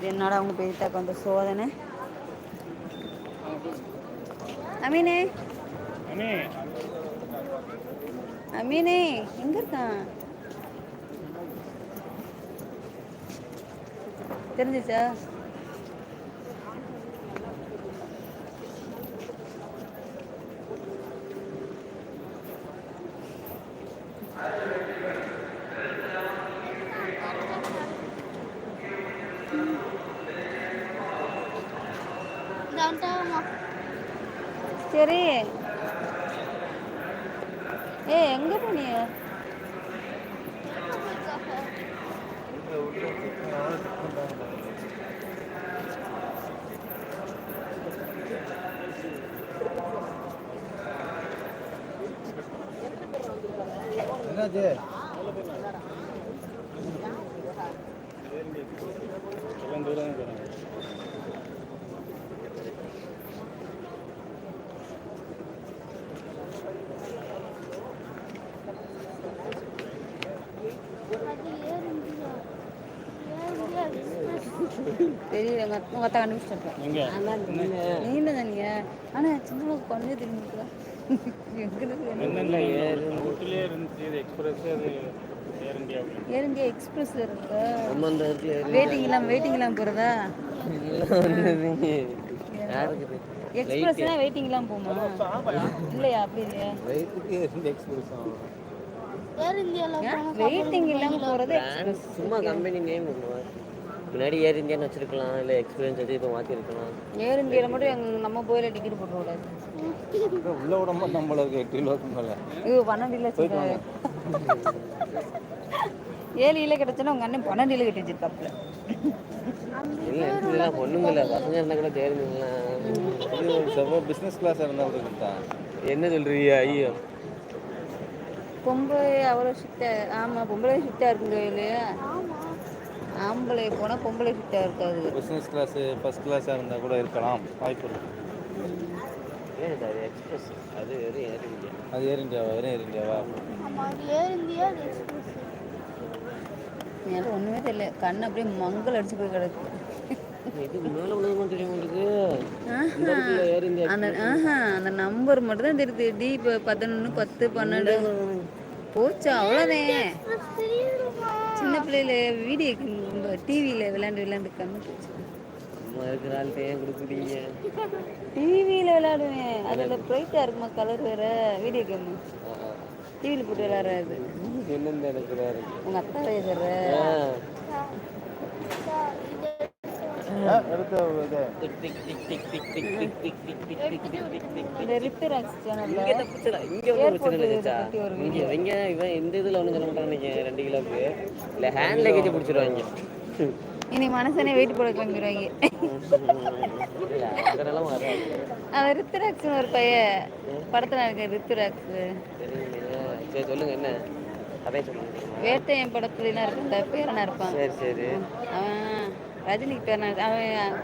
என்னடா அவங்க பெரியத்தாக்கு வந்த சோதனை. அமீனு. அமீனே எங்க இருக்கான் தெரிஞ்சிச்சா? சரி. ஏ எங்க போனிய என்னாச்சு? தூரம் தெரியல மொத்த கண்டுபிடிச்சிருப்பேன் நீண்ட தானீங்க ஆனால் சின்ன கொண்டே திரும்பிக்கிறா ஏர் எக்ஸ்பிரஸ்ல இருக்கு. வெயிட்டிங் வெயிட்டிங் இல்லாம போறதா? எக்ஸ்பிரஸ்னா வெயிட்டிங் இல்லாம போமா இல்லையா இல்லையா? எக்ஸ்பிரஸ் வெயிட்டிங் இல்லாம போறது சும்மா கம்பெனி நேம் முன்னாடி ஏர் இந்தியான்னு வச்சிருக்கலாம். இல்லை எக்ஸ்பீரியன்ஸ் வச்சு இப்போ மாற்றிருக்கலாம் ஏர் இந்தியால மட்டும் எங்க நம்ம போயில டிக்கெட் போட்டு கூடாது உள்ள விடாம நம்மளுக்கு எட்டு கிலோக்கு மேலே. ஐயோ பன்னெண்டு சொல்றாரு ஏழு இல்லை கிடைச்சுன்னா உங்க அண்ணன் பன்னெண்டு இல்லை கட்டி வச்சிருக்காப்புல. இல்லை இதெல்லாம் பொண்ணுங்க இல்லை. பசங்க இருந்தால் கூட தேர்ந்தீங்களா செவ்வளோ பிஸ்னஸ் கிளாஸ் இருந்தால் கொடுத்தா என்ன சொல்றீங்க ஐயோ? பொம்பளை அவ்வளோ ஷிஃப்டா ஆமா பொம்பளை ஷிஃப்டா இருக்குங்க இல்லையா ஆம்பளை போனா பொம்பளை ஷிஃப்டா இருக்காது. பிஸ்னஸ் கிளாஸ் ஃபர்ஸ்ட் கிளாஸாக இருந்தால் கூட இருக்கலாம். வாய்ப்பு இருக்கு. அது எக்ஸ்பிரஸ் அது வெறும் ஏர் இந்தியா அது ஏர் இந்தியாவா வெறும் ஏர் இந்தியாவா எனக்கு ஒண்ணுமே தெரியல. கண்ணு அப்படியே மங்கள் அடிச்சு போய் கிடக்கு. இதுக்கு மேலே உலகமா தெரியும் உங்களுக்கு. ஏர் இந்தியா அந்த ஆஹா அந்த நம்பர் மட்டும் தான் தெரியுது. டி இப்போ பதினொன்று பத்து பன்னெண்டு. போச்சு அவ்வளோதான் சின்ன பிள்ளையில வீடியோ டிவியில் விளையாண்டு விளையாண்டு கண்ணு சும்மா இருக்கிறாள்கிட்ட ஏன் கொடுக்குறீங்க டிவியில் விளையாடுவேன் அதில் ப்ரைட்டாக இருக்குமா கலர் வேற வீடியோ கேம் டிவியில் போட்டு விளையாடுறாரு என்னென்ன எனக்கு உங்க அத்தா வயசுற இந்த இதுல ஒண்ணு சொல்ல மாட்டாங்க ரெண்டு கிலோக்கு இல்ல ஹேண்ட் லக்கேஜ் புடிச்சிருவாங்க இனி மனசனே வெயிட் போட கிளம்பிடுவாங்க. அவன் ரித்துராக்ஸ்னு ஒரு பையன் படத்தில் இருக்க ரித்துராக்ஸ் சரி சொல்லுங்க என்ன? அதே சொல்லுங்க. வேட்டையன் படத்துலலாம் இருக்க இந்த பேரனா இருப்பான். சரி சரி. அவன் ரஜினிக்கு பேரனா அவன்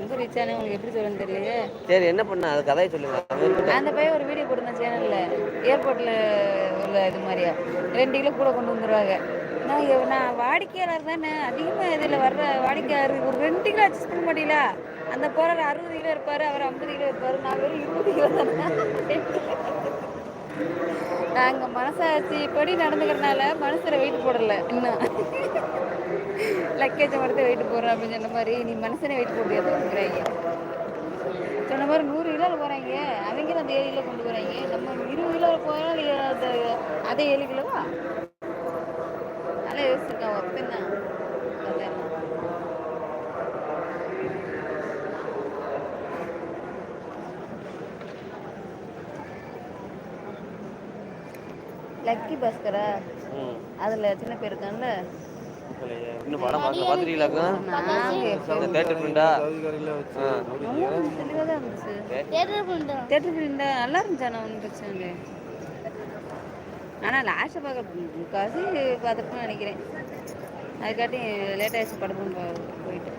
ரொம்ப ரிச்சானே உங்களுக்கு எப்படி சொல்லணும்னு தெரியலையே. சரி என்ன பண்ண? அது கதையை சொல்லுங்க. அந்த பையன் ஒரு வீடியோ போட்டிருந்தான் சேனல்ல ஏர்போர்ட்ல உள்ள இது மாதிரியா? ரெண்டு கிலோ கூட கொண்டு வந்துருவாங்க. நான் நான் வாடிக்கையாளர் தானே. அதிகமாக இதில் வர்ற வாடிக்கையாளர் ஒரு ரெண்டு கிலோ அட்ஜஸ்ட் பண்ண முடியல அந்த போகிற அறுபது கிலோ இருப்பார் அவர் ஐம்பது கிலோ இருப்பார் நான் வெறும் இருபது கிலோ தானே. நாங்கள் மனசாட்சி படி நடந்துக்கிறனால மனசில் வெயிட் போடல. இன்னும் லக்கேஜை மட்டும் வெயிட் போடுறோம் அப்படின்னு சொன்ன மாதிரி நீ மனசனே வெயிட் போட முடியாது சொன்ன மாதிரி நூறு கிலோவில் போகிறாங்க அவங்களும் அந்த ஏழு கிலோ கொண்டு போகிறாங்க நம்ம இருபது கிலோ போகிறோம் அந்த அதே ஏழு கிலோவா? அதனால யோசிச்சிருக்கேன் ஒத்துனா கல்யாணம் லக்கி பாஸ்கரா அதுல சின்ன பேர் இருக்கான்ல. இன்னும் படம் பார்க்கல பாத்துட்டீங்களாக்கா தியேட்டர் பிரிண்டா நல்லா இருந்துச்சு ஆனா ஒன்று பிரச்சனை ஆனால் லாஸ்ட்டை பார்க்க முக்காசி பார்த்துருப்போம்னு நினைக்கிறேன். அதுக்காட்டி லேட் ஆயிடுச்சு படமும் போயிட்டு.